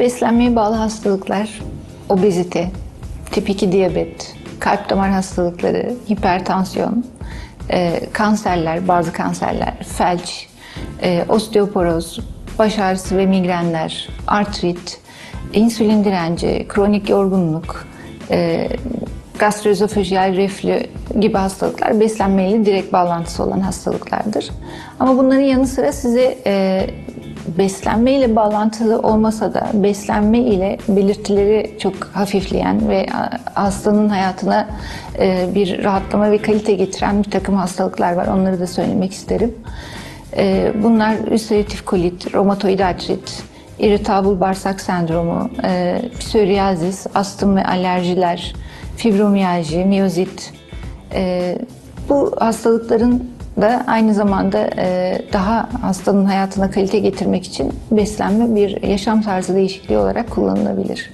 Beslenmeye bağlı hastalıklar, obezite, tip 2 diyabet, kalp damar hastalıkları, hipertansiyon, e, kanserler, bazı kanserler, felç, e, osteoporoz, baş ağrısı ve migrenler, artrit, insülin direnci, kronik yorgunluk, e, gastroözofajiyal reflü gibi hastalıklar beslenmeyle direkt bağlantısı olan hastalıklardır. Ama bunların yanı sıra size e, beslenme ile bağlantılı olmasa da beslenme ile belirtileri çok hafifleyen ve hastanın hayatına e, bir rahatlama ve kalite getiren bir takım hastalıklar var. Onları da söylemek isterim. E, Bunlar ülseratif kolit, romatoid artrit, irritable bağırsak sendromu, e, psoriazis, astım ve alerjiler, fibromiyalji, miyozit. Bu hastalıkların da aynı zamanda e, daha hastanın hayatına kalite getirmek için beslenme bir yaşam tarzı değişikliği olarak kullanılabilir.